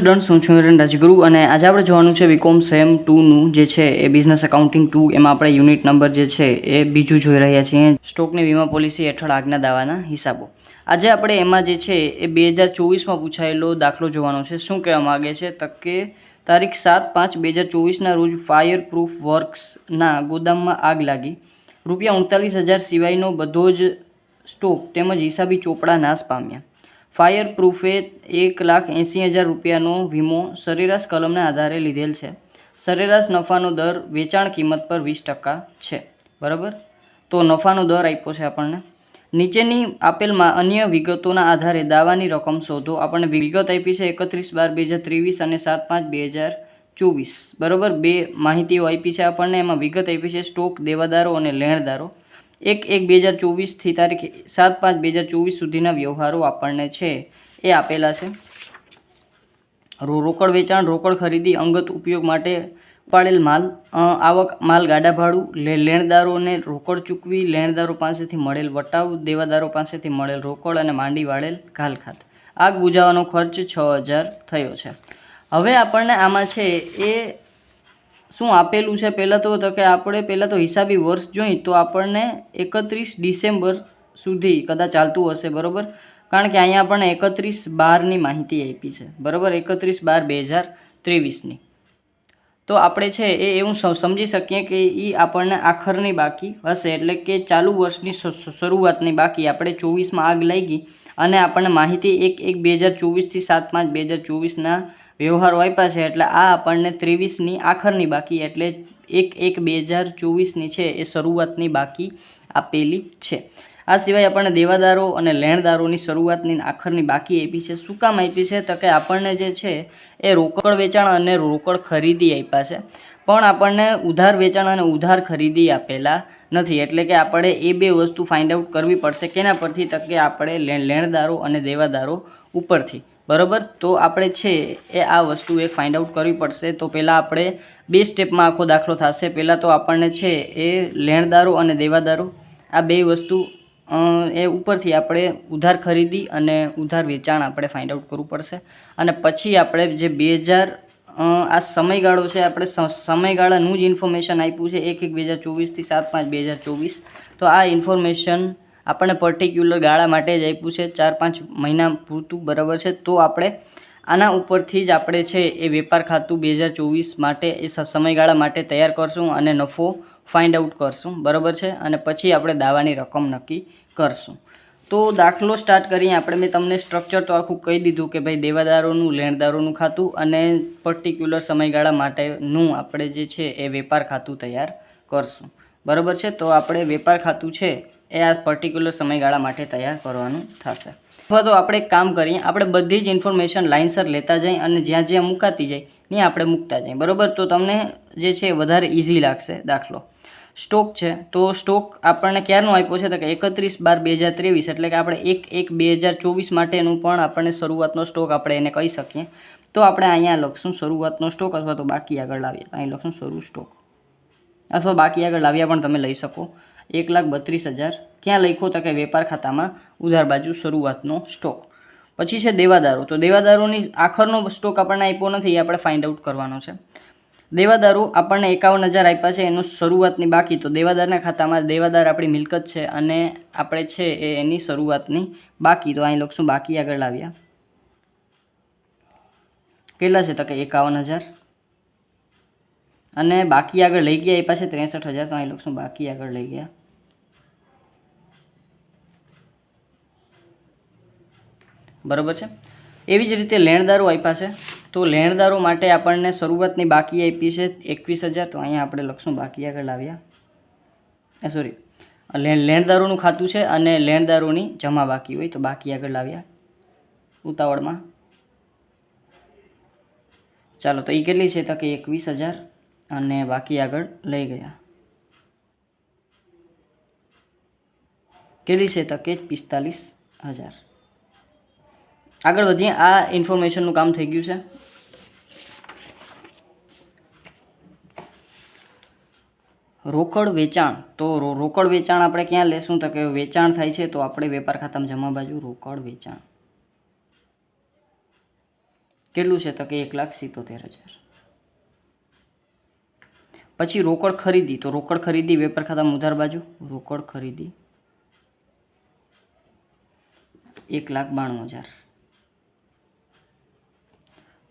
Student હું છું હિરેન રાજગુરુ અને આજે આપણે જોવાનું છે બીકોમ સેમ ટુનું જે છે એ બિઝનેસ એકાઉન્ટિંગ ટુ એમાં આપણે યુનિટ નંબર જે છે એ બીજું જોઈ રહ્યા છીએ. સ્ટોકની વીમા પોલિસી હેઠળ આગના દાવાના હિસાબો. આજે આપણે એમાં જે છે એ બે હજાર ચોવીસમાં પૂછાયેલો દાખલો જોવાનો છે. શું કહેવા માગે છે? તો કે તારીખ સાત પાંચ બે હજાર ચોવીસના રોજ ફાયર પ્રૂફ વર્ક્સના ગોદામમાં આગ લાગી. રૂપિયા ઉડતાલીસ હજાર સિવાયનો બધો જ સ્ટોક તેમજ હિસાબી ચોપડા નાશ પામ્યા. ફાયર પ્રૂફે એક લાખ એંસી હજાર રૂપિયાનો વીમો સરેરાશ કલમના આધારે લીધેલ છે. સરેરાશ નફાનો દર વેચાણ કિંમત પર વીસ ટકા છે. બરાબર? તો નફાનો દર આપ્યો છે આપણને. નીચેની આપેલમાં અન્ય વિગતોના આધારે દાવાની રકમ શોધો. આપણને વિગત આપી છે એકત્રીસ બાર બે હજાર ત્રેવીસ અને સાત પાંચ બે હજાર ચોવીસ. બરાબર? બે માહિતીઓ આપી છે આપણને. એમાં વિગત આપી છે સ્ટોક દેવાદારો અને લેણદારો. એક એક બે હજાર ચોવીસથી તારીખ સાત પાંચ બે હજાર ચોવીસ સુધીના વ્યવહારો આપણને છે, એ આપેલા છે. રોકડ વેચાણ, રોકડ ખરીદી, અંગત ઉપયોગ માટે ઉપાડેલ માલ આવક, માલ, ગાડા ભાડું, લે લેણદારોને રોકડ ચૂકવી, લેણદારો પાસેથી મળેલ વટાવ, દેવાદારો પાસેથી મળેલ રોકડ અને માંડી વાળેલ ઘાલખાત. આગ બુજાવાનો ખર્ચ છ હજાર થયો છે. હવે આપણને આમાં છે, એ શું આપેલું છે? પહેલાં તો તો કે આપણે પહેલાં તો હિસાબી વર્ષ જોઈ તો આપણને એકત્રીસ ડિસેમ્બર સુધી કદાચ ચાલતું હશે, બરાબર? કારણ કે અહીંયા આપણને એકત્રીસ બારની માહિતી આપી છે, બરાબર? એકત્રીસ બાર બે હજાર ત્રેવીસની. તો આપણે છે એ એવું સમજી શકીએ કે એ આપણને આખરની બાકી હશે, એટલે કે ચાલુ વર્ષની શરૂઆતની બાકી. આપણે ચોવીસમાં આગ લાગી અને આપણને માહિતી એક એક બે હજાર ચોવીસથી સાત પાંચ બે હજાર ચોવીસના વ્યવહારો આપ્યા છે એટલે આ આપણને ત્રેવીસની આખરની બાકી, એટલે એક એક બે હજાર ચોવીસની છે એ શરૂઆતની બાકી આપેલી છે. આ સિવાય આપણને દેવાદારો અને લેણદારોની શરૂઆતની આખરની બાકી આપી છે. શું કામ આપી છે? તો કે આપણને જે છે એ રોકડ વેચાણ અને રોકડ ખરીદી આપ્યા છે. પણ આપણને ઉધાર વેચાણ અને ઉધાર ખરીદી આપેલા નથી. એટલે કે આપણે એ બે વસ્તુ ફાઇન્ડ આઉટ કરવી પડશે. કેના પરથી? તો કે આપણે લેણદારો અને દેવાદારો ઉપરથી. બરાબર? તો આપણે છે એ આ વસ્તુ એ ફાઇન્ડ આઉટ કરવી પડશે. તો પહેલાં આપણે બે સ્ટેપમાં આખો દાખલો થશે. પહેલાં તો આપણને છે એ લેણદારો અને દેવાદારો. આ બે વસ્તુ એ ઉપરથી આપણે ઉધાર ખરીદી અને ઉધાર વેચાણ આપણે ફાઇન્ડ આઉટ કરવું પડશે. અને પછી આપણે જે બે હજાર આ સમયગાળો છે, આપણે સમયગાળાનું જ ઇન્ફોર્મેશન આપ્યું છે. એક એક બે હજાર ચોવીસથી સાત પાંચ બે હજાર ચોવીસ. તો આ ઇન્ફોર્મેશન આપણને પર્ટિક્યુલર ગાળા માટે જ આપ્યું છે. ચાર પાંચ મહિના પૂરતું બરાબર છે. તો આપણે આના ઉપરથી જ આપણે છે એ વેપાર ખાતું બે હજાર ચોવીસ માટે એ સમયગાળા માટે તૈયાર કરશું અને નફો ફાઇન્ડ આઉટ કરશું. બરાબર છે? અને પછી આપણે દાવાની રકમ નક્કી કરશું. તો દાખલો સ્ટાર્ટ કરીએ. આપણે મેં તમને સ્ટ્રક્ચર તો આખું કહી દીધું કે ભાઈ દેવાદારોનું, લેણદારોનું ખાતું અને પર્ટિક્યુલર સમયગાળા માટેનું આપણે જે છે એ વેપાર ખાતું તૈયાર કરશું. બરાબર છે? તો આપણે વેપાર ખાતું છે એ આ પર્ટિક્યુલર સમયગાળા માટે તૈયાર કરવાનું થશે. અથવા તો આપણે કામ કરીએ, આપણે બધી જ ઇન્ફોર્મેશન લાઇનસર લેતા જઈએ અને જ્યાં જ્યાં મુકાતી જાય, ત્યાં આપણે મૂકતા જઈએ. બરાબર? તો તમને જે છે વધારે ઇઝી લાગશે દાખલો. સ્ટોક છે. તો સ્ટોક આપણને ક્યારનો આપ્યો છે? તો કે એકત્રીસ બાર બે હજાર ત્રેવીસ, એટલે કે આપણે એક એક બે હજાર ચોવીસ માટેનું પણ આપણને શરૂઆતનો સ્ટોક આપણે એને કહી શકીએ. તો આપણે અહીંયા લખશું શરૂઆતનો સ્ટોક અથવા તો બાકી આગળ લાવીએ. અહીં લખશું શરૂ સ્ટોક અથવા બાકી આગળ લાવ્યા પણ તમે લઈ શકો. એક લાખ બત્રીસ હજાર. ક્યાં લખ્યો તો કે વેપાર ખાતામાં ઉધાર બાજુ શરૂઆતનો સ્ટોક. પછી છે દેવાદારો. તો દેવાદારોની આખરનો સ્ટોક આપણને આપ્યો નથી, એ આપણે ફાઇન્ડ આઉટ કરવાનો છે. દેવાદારો આપણને એકાવન હજાર આપ્યા છે, એનું શરૂઆતની બાકી. તો દેવાદારના ખાતામાં દેવાદાર આપણી મિલકત છે અને આપણે છે એ એની શરૂઆતની બાકી. તો અહીં લખશું બાકી આગળ લાવ્યા. કેટલા છે તો કે એકાવન હજાર? અને બાકી આગળ લઈ ગયા એ પાસે ત્રેસઠ હજાર. તો અહીં લખશું બાકી આગળ લઈ ગયા. બરાબર છે? એવી જ રીતે લેણદારો આપ્યા છે. તો લેણદારો માટે આપણને શરૂઆતની બાકી આપી છે એકવીસ હજાર. તો અહીંયા આપણે લખશું બાકી આગળ લાવ્યા. સોરી લેણદારોનું ખાતું છે અને લેણદારોની જમા બાકી હોય તો બાકી આગળ લાવ્યા. ઉતાવળમાં. ચાલો, તો એ કેટલી છે? તો કે એકવીસ હજાર અને બાકી આગળ લઈ ગયા. કેટલી છે? તો કે પિસ્તાલીસ હજાર. આગળ વધીએ. આ ઇન્ફોર્મેશનનું કામ થઈ ગયું છે. રોકડ વેચાણ. તો રોકડ વેચાણ આપણે ક્યાં લેશું? તો કે વેચાણ થાય છે, તો આપણે વેપાર ખાતામાં જમા બાજુ રોકડ વેચાણ. કેટલું છે? તો કે એક લાખ સિત્તોતેર હજાર. પછી રોકડ ખરીદી. તો રોકડ ખરીદી, વેપાર ખાતામાં ઉધાર બાજુ, રોકડ ખરીદી. એક લાખ બાણું હજાર.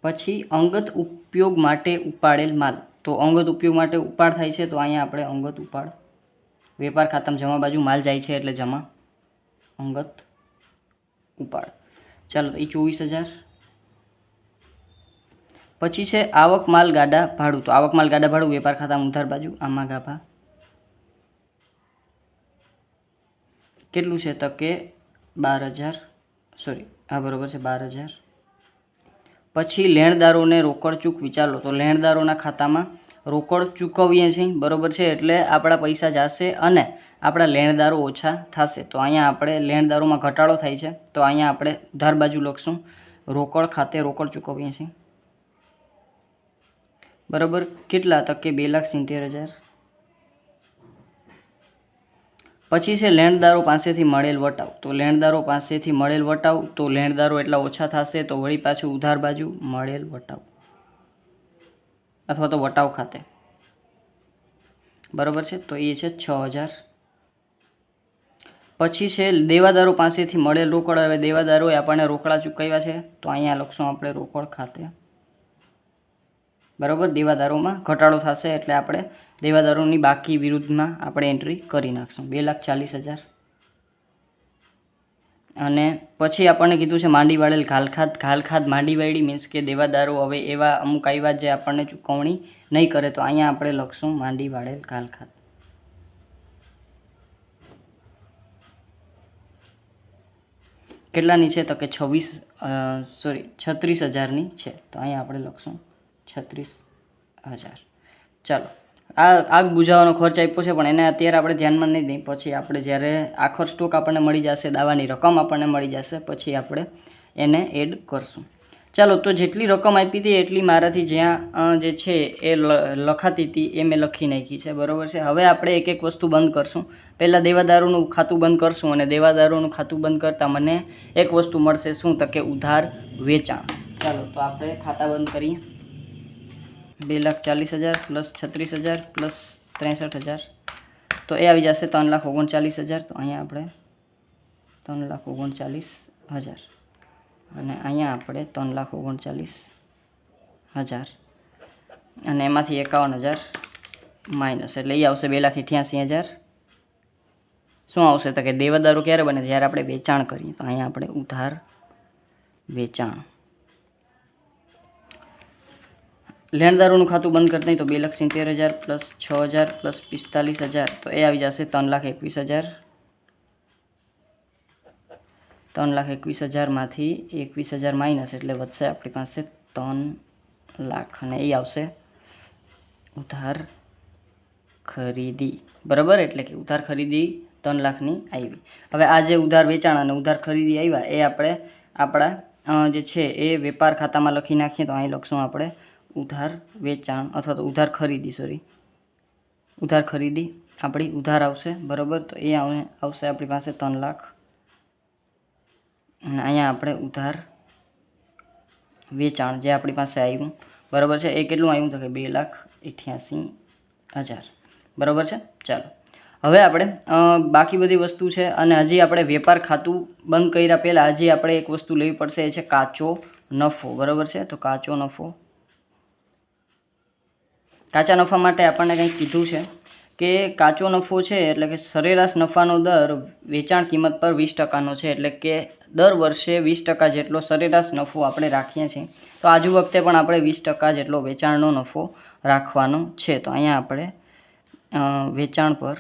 પછી અંગત ઉપયોગ માટે ઉપાડેલ માલ. તો અંગત ઉપયોગ માટે ઉપાડ થાય છે, તો અહીંયા આપણે અંગત ઉપાડ. વેપાર ખાતામાં જમા બાજુ માલ જાય છે એટલે જમા અંગત ઉપાડ. ચાલો એ ચોવીસ હજાર. પછી છે આવક માલ ગાડા ભાડું. તો આવક માલ ગાડા ભાડું વેપાર ખાતામાં ઉધાર બાજુ, આમાં ગાભા. કેટલું છે તો કે બાર હજાર? સોરી હા, બરોબર છે, બાર હજાર. પછી લેણદારોને રોકડ ચૂક વિચારો તો લેણદારોના ખાતામાં રોકડ ચૂકવીએ છીએ, બરોબર છે? એટલે આપણા પૈસા જશે અને આપણા લેણદારો ઓછા થશે. તો અહીંયા આપણે લેણદારોમાં ઘટાડો થાય છે. તો અહીંયા આપણે ધાર બાજુ લખશું. રોકડ ખાતે રોકડ ચૂકવીએ છીએ. બરાબર? કેટલા તકે બે લાખ સિત્તેર હજાર? પછી છે લેણદારો પાસેથી મળેલ વટાવ. તો લેણદારો પાસેથી મળેલ વટાવ, તો લેણદારો એટલા ઓછા થશે તો વળી પાછું ઉધાર બાજુ મળેલ વટાવ. અથવા તો વટાવ ખાતે. બરાબર છે? તો એ છે છ હજાર. પછી છે દેવાદારો પાસેથી મળેલ રોકડ. હવે દેવાદારોએ આપણને રોકડા ચૂકવ્યા છે. તો અહીંયા લખશું આપણે રોકડ ખાતે. બરાબર? દેવાદારોમાં ઘટાડો થશે એટલે આપણે દેવાદારોની બાકી વિરુદ્ધમાં આપણે એન્ટ્રી કરી નાખશું. બે લાખ ચાલીસ હજાર. અને પછી આપણને કીધું છે માંડી વાળેલ ઘાલખાત ઘાલખાત માંડી વાળી મીન્સ કે દેવાદારો હવે એવા અમુક આવ્યા જે આપણને ચૂકવણી નહીં કરે તો અહીંયા આપણે લખશું માંડી વાળેલ ઘાલખાત કેટલાની છે? તો કે છવ્વીસ સોરી છત્રીસ હજારની છે. તો અહીંયા આપણે લખશું. છત્રીસ હજાર. ચાલો, આ આગ બુઝાવવાનો ખર્ચ આપ્યો છે, પણ એને અત્યારે આપણે ધ્યાનમાં નહીં દઈએ. પછી આપણે જ્યારે આખો સ્ટોક આપણને મળી જશે, દાવાની રકમ આપણને મળી જશે, પછી આપણે એને એડ કરશું. ચાલો, તો જેટલી રકમ આપી હતી એટલી મારાથી જ્યાં જે છે એ લખાતી હતી, એ મેં લખી નાખી છે. બરાબર છે? હવે આપણે એક એક વસ્તુ બંધ કરશું. પહેલાં દેવાદારોનું ખાતું બંધ કરશું અને દેવાદારોનું ખાતું બંધ કરતાં મને એક વસ્તુ મળશે, શું તો કે ઉધાર વેચાણ. ચાલો, તો આપણે ખાતા બંધ કરીએ. બે લાખ ચાલીસ હજાર, પ્લસ છત્રીસ હજાર, પ્લસ ત્રેસઠ હજાર. તો એ આવી જશે ત્રણ લાખ ઓગણચાલીસ હજાર. તો અહીંયા આપણે ત્રણ લાખ ઓગણચાલીસ હજાર. અને અહીંયા આપણે ત્રણ લાખ ઓગણચાલીસ હજાર. અને એમાંથી એકાવન હજાર માઇનસ. એટલે એ આવશે બે લાખ અઠ્યાસી હજાર. શું આવશે તો કે દેવદારો ક્યારે બને? જ્યારે આપણે વેચાણ કરીએ, તો અહીંયા આપણે ઉધાર વેચાણ. લેણદારોનું ખાતું બંધ કરતા તો બે લાખ સિત્તેર હજાર પ્લસ છ હજાર પ્લસ પિસ્તાલીસ હજાર, તો એ આવી જશે ત્રણ લાખ એકવીસ હજાર. ત્રણ લાખ એકવીસ હજારમાંથી એકવીસ હજાર માઇનસ એટલે વધશે આપણી પાસે ત્રણ લાખ અને એ આવશે ઉધાર ખરીદી. બરાબર? એટલે કે ઉધાર ખરીદી ત્રણ લાખની આવી. હવે આ જે ઉધાર વેચાણ અને ઉધાર ખરીદી આવ્યા, એ આપણે આપણા જે છે એ વેપાર ખાતામાં લખી નાખીએ તો અહીં લખશું આપણે ઉધાર વેચાણ અથવા તો ઉધાર ખરીદી સોરી ઉધાર ખરીદી આપણી ઉધાર આવશે, બરાબર? તો એ આવે, આવશે આપણી પાસે ત્રણ લાખ. અને અહીંયા આપણે ઉધાર વેચાણ જે આપણી પાસે આવ્યું, બરાબર છે? એ કેટલું આવ્યું તો કે બે લાખ અઠ્યાસી હજાર. બરાબર છે? ચાલો. હવે આપણે બાકી બધી વસ્તુ છે અને હજી આપણે વેપાર ખાતું બંધ કર્યા પહેલાં હજી આપણે એક વસ્તુ લેવી પડશે, એ છે કાચો નફો. બરાબર છે? તો કાચો નફો કાચા નફા માટે આપણને કંઈક કીધું છે કે કાચો નફો છે એટલે કે સરેરાશ નફાનો દર વેચાણ કિંમત પર વીસ ટકાનો છે એટલે કે દર વર્ષે વીસ ટકા જેટલો સરેરાશ નફો આપણે રાખીએ છીએ. તો આજુ વખતે પણ આપણે વીસ ટકા જેટલો વેચાણનો નફો રાખવાનો છે. તો અહીંયા આપણે વેચાણ પર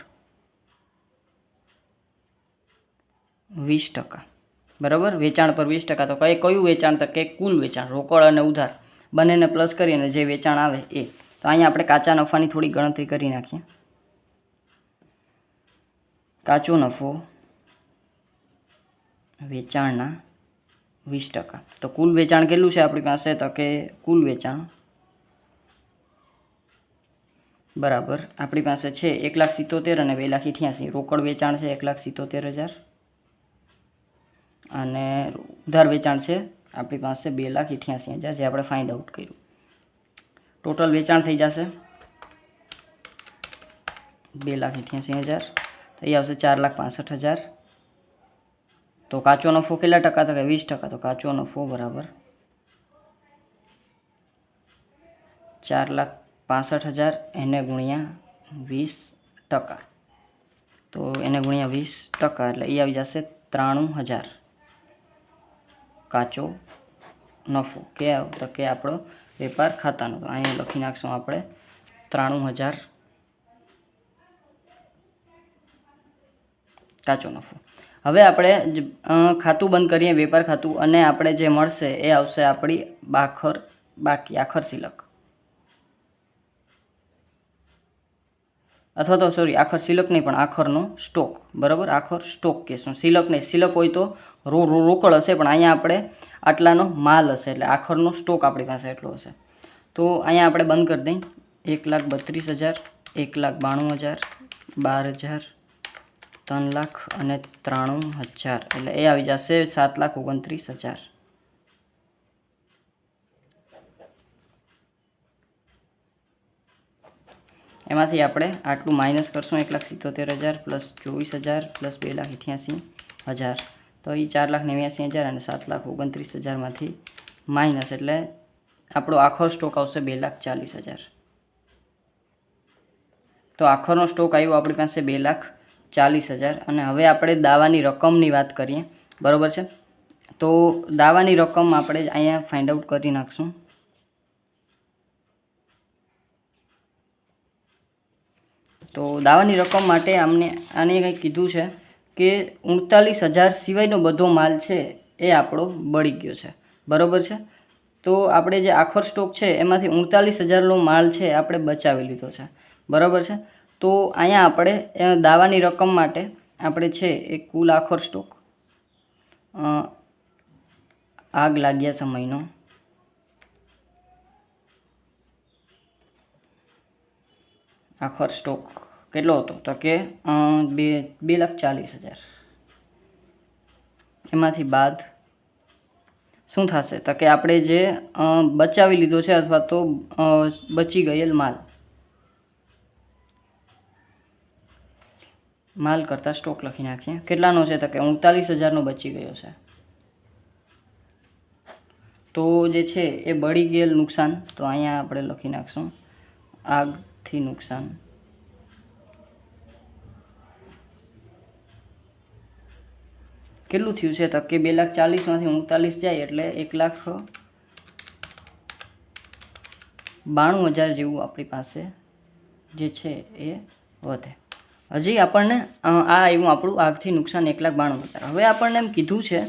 વીસ ટકા. બરાબર? વેચાણ પર વીસ ટકા. તો કઈ, કયું વેચાણ? તો કે કુલ વેચાણ, રોકડ અને ઉધાર. બંનેને પ્લસ કરીને જે વેચાણ આવે એ. તો અહીંયા આપણે કાચા નફાની થોડી ગણતરી કરી નાખીએ. કાચો નફો વેચાણના વીસ ટકા. તો કુલ વેચાણ કેટલું છે આપણી પાસે? તો કે કુલ વેચાણ બરાબર આપણી પાસે છે એક લાખ સિત્તોતેર અને બે લાખ અઠ્યાસી રોકડ વેચાણ છે એક લાખ સિત્તોતેર હજાર. અને ઉધાર વેચાણ છે આપણી પાસે બે લાખ અઠ્યાસી હજાર, જે આપણે ફાઇન્ડ આઉટ કર્યું. ટોટલ વેચાણ થઈ જશે બે લાખ અઠ્યાસી હજાર તો એ આવશે ચાર લાખ પાસઠ હજાર તો કાચો નફો કેટલા ટકા તો કે વીસ ટકા તો કાચો નફો બરાબર ચાર લાખ પાસઠ હજાર એને ગુણ્યા વીસ ટકા તો એને ગુણ્યા વીસ ટકા એટલે એ આવી જશે ત્રાણું હજાર કાચો નફો કે તો કે આપણો વેપાર ખાતાનો. તો અહીંયા લખી નાખશું આપણે. ત્રાણું હજાર કાચો નફો. હવે આપણે ખાતું બંધ કરીએ, વેપાર ખાતું, અને આપણે જે મળશે એ આવશે આપણી બાખર, બાકી, આખર સિલક. અથવા તો સોરી આખર સિલક નહીં, પણ આખરનો સ્ટોક. બરાબર? આખર સ્ટોક કહેશું. સિલક નહીં, સિલક હોય તો રો, રોકડ હશે, પણ અહીંયા આપણે આટલાનો માલ હશે એટલે આખરનો સ્ટોક આપણી પાસે એટલો હશે. તો અહીંયા આપણે બંધ કરી દઈએ એક લાખ બત્રીસ હજાર, એક લાખ બાણું હજાર, બાર હજાર, ત્રણ લાખ અને ત્રાણું હજાર. એટલે એ આવી જશે સાત લાખ ઓગણત્રીસ હજાર. એમાંથી આપણે આટલું માઇનસ કરશું. એક લાખ સિત્તોતેર હજાર પ્લસ ચોવીસ હજાર પ્લસ બે લાખ અઠ્યાસી હજાર. તો એ ચાર લાખ નેવ્યાસી હજાર અને સાત લાખ ઓગણત્રીસ હજારમાંથી માઇનસ એટલે આપણો આખો સ્ટોક આવશે બે લાખ ચાલીસ હજાર. તો આખરનો સ્ટોક આવ્યો આપણી પાસે બે લાખ ચાલીસ હજાર અને હવે આપણે દાવાની રકમની વાત કરીએ. બરાબર છે? તો દાવાની રકમ આપણે અહીંયા ફાઇન્ડ આઉટ કરી નાખશું. તો દાવાની રકમ માટે અમને, આને કંઈક કીધું છે? કે ઉડતાલીસ હજાર સિવાયનો બધો માલ છે એ આપણો બળી ગયો છે. બરાબર છે? તો આપણે જે આખર સ્ટોક છે એમાંથી ઉડતાલીસ હજારનો માલ છે આપણે બચાવી લીધો છે. બરાબર છે? તો અહીંયા આપણે દાવાની રકમ માટે આપણે છે એ કુલ આખર સ્ટોક આગ લાગ્યા સમયનો, આખર સ્ટોક કેટલો હતો? તો કે બે બે લાખ ચાલીસ હજાર. એમાંથી બાદ શું થશે? તો કે આપણે જે બચાવી લીધો છે અથવા તો બચી ગયેલ માલ. માલ કરતાં સ્ટોક લખી નાખીએ. કેટલાનો છે? તો કે ઉડતાલીસ હજારનો બચી ગયો છે. તો જે છે, એ બળી ગયેલ નુકસાન. તો અહીંયા આપણે લખી નાખશું. આગથી નુકસાન. કેટલું થયું છે? તો કે બે લાખ ચાલીસમાંથી ઉણતાલીસ જાય એટલે એક લાખ બાણું હજાર જેવું આપણી પાસે જે છે એ વધે. હજી આપણને આ આવ્યું આપણું આગથી નુકસાન એક લાખ બાણું હજાર. હવે આપણને એમ કીધું છે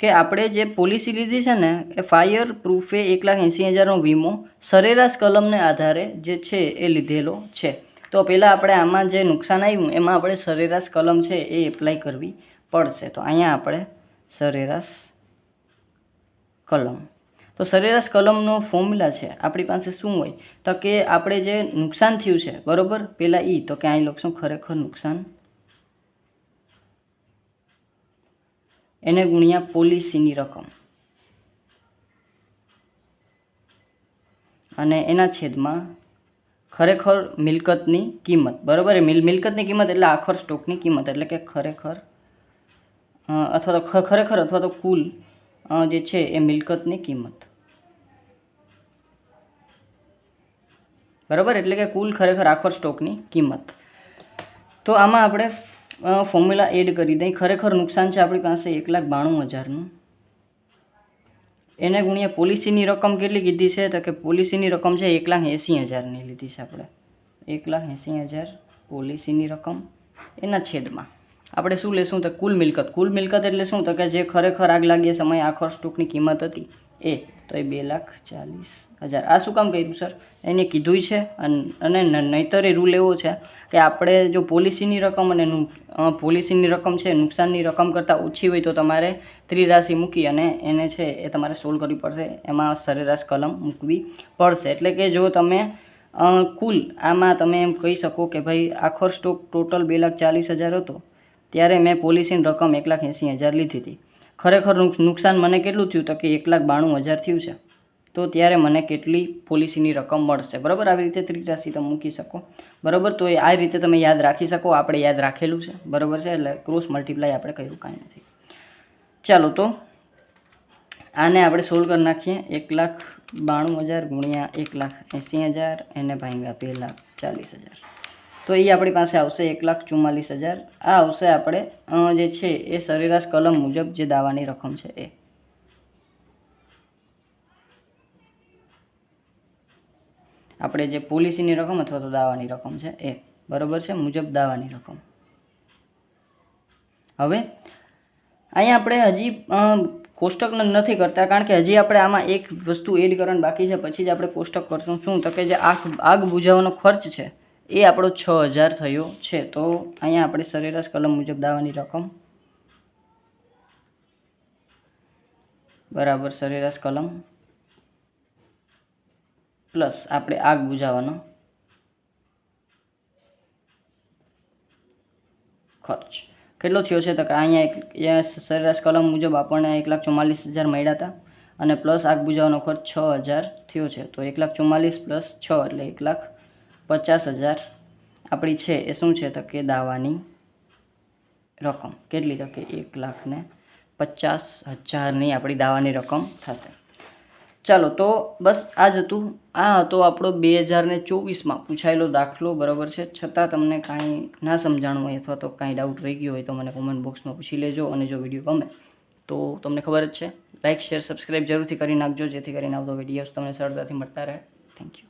કે આપણે જે પોલિસી લીધી છે ને, એ ફાયર પ્રૂફે એક લાખ એંસી હજારનો વીમો સરેરાશ કલમને આધારે જે છે એ લીધેલો છે. તો પહેલાં આપણે આમાં જે નુકસાન આવ્યું, એમાં આપણે સરેરાશ કલમ છે એ એપ્લાય કરવી પડશે. તો અહીંયા આપણે સરેરાશ કલમ. તો સરેરાશ કલમનો ફોર્મ્યુલા છે. આપણી પાસે શું હોય? તો કે આપણે જે નુકસાન થયું છે, બરોબર? પહેલાં ઈ. તો કે અહીં લખશું ખરેખર નુકસાન. એને ગુણ્યા પોલિસીની રકમ. અને એના છેદમાં ખરેખર મિલકતની કિંમત. બરાબર? એ મિલ, મિલકતની કિંમત એટલે આખર સ્ટોકની કિંમત. એટલે કે ખરેખર અથવા તો ખરેખર અથવા તો કુલ જે છે એ મિલકતની કિંમત. બરાબર? એટલે કે કુલ ખરેખર આખર સ્ટોકની કિંમત. તો આમાં આપણે ફોર્મ્યુલા એડ કરી દઈએ. ખરેખર નુકસાન છે આપણી પાસે એક લાખ બાણું હજારનું. એને ગુણ્યા પોલિસીની રકમ કેટલી કીધી છે? તો કે પોલિસીની રકમ છે એક લાખ એંસી હજારની લીધી છે આપણે. એક લાખ એંસી હજાર પોલિસીની રકમ એના છેદમાં. આપણે શું લેશું તો કુલ મિલકત. કુલ મિલકત એટલે શું તો કે જે ખરેખર આગ લાગીએ સમયે આખર સ્ટોકની કિંમત હતી. એ, તો એ બે લાખ ચાલીસ હજાર. આ શું કામ કર્યું, સર? એને કીધું છે અન- નહીંતર એ રૂલ એવો છે કે આપણે જો પોલિસીની રકમ અને પોલિસીની રકમ છે, નુકસાનની રકમ કરતાં ઓછી હોય તો તમારે ત્રિરાશિ મૂકી અને એને છે એ તમારે સોલ્વ કરવી પડશે. એમાં સરેરાશ કલમ મૂકવી પડશે. એટલે કે જો તમે કુલ આમાં તમે એમ કહી શકો કે ભાઈ આખો સ્ટોક ટોટલ બે લાખ ચાલીસ હજાર હતો. ત્યારે મેં પોલિસીની રકમ એક લાખ એંસી હજાર લીધી હતી. ખરેખર નુક- નુકસાન મને કેટલું થયું તો કે એક લાખ બાણું હજાર થયું છે? તો ત્યારે મને કેટલી પોલિસીની રકમ મળશે? બરાબર? આવી રીતે ત્રિરાશી તમે મૂકી શકો. બરાબર? તો એ, આ રીતે તમે યાદ રાખી શકો. આપણે યાદ રાખેલું છે. બરાબર છે? એટલે ક્રોસ મલ્ટીપ્લાય આપણે કર્યું કાંઈ નથી. ચાલો તો, આને આપણે સોલ્વ કરી નાખીએ. એક લાખ બાણું હજાર ગુણ્યા એક લાખ એંસી હજાર એને ભાંગ્યા બે લાખ ચાલીસ હજાર તો એ આપણી પાસે આવશે એક લાખ ચુમ્માલીસ હજાર. આ આવશે આપણે જે છે એ સરેરાશ કલમ મુજબ જે દાવાની રકમ છે એ. આપણે જે પોલિસીની રકમ અથવા તો દાવાની રકમ છે એ. બરાબર છે? મુજબ દાવાની રકમ. હવે, અહીંયા આપણે હજી કોષ્ટક નથી કરતા કારણ કે હજી આપણે આમાં એક વસ્તુ એડ કરવાની બાકી છે. પછી જ આપણે કોષ્ટક કરશું. શું? તો કે જે આગ આગ બુઝાવવાનો ખર્ચ છે. એ આપણો છ હજાર થયો છે. તો અહીંયા આપણે સરેરાશ કલમ મુજબ દાવાની રકમ. બરાબર, સરેરાશ કલમ. પ્લસ આપણે આગ બુજાવવાનો ખર્ચ. કેટલો થયો છે તો કે અહીંયા એક સરેરાશ કલમ મુજબ આપણને એક લાખ ચુમ્માલીસ હજાર મળ્યા હતા. અને પ્લસ આગ બુઝાવવાનો ખર્ચ છ હજાર થયો છે. તો એક લાખ ચુમ્માલીસ પ્લસ છ એટલે એક લાખ પચાસ હજાર. આપણી છે એ શું છે તો કે દાવાની રકમ. કેટલી તો કે એક લાખ ને પચાસ હજારની આપણી દાવાની રકમ થશે. ચાલો તો બસ આ જ હતું. આ હતો આપણો બે હજાર ને ચોવીસમાં પૂછાયેલો દાખલો, બરાબર છે? છતાં તમને કાંઈ ના સમજાણું હોય અથવા તો કાંઈ ડાઉટ રહી ગયો હોય તો મને કોમેન્ટ બોક્સમાં પૂછી લેજો અને જો વીડિયો ગમે તો તમને ખબર જ છે. લાઇક શેર સબસ્ક્રાઈબ જરૂરથી કરી નાખજો, જેથી કરીને આવતો વિડીયોઝ તમને સરળતાથી મળતા રહે. Thank you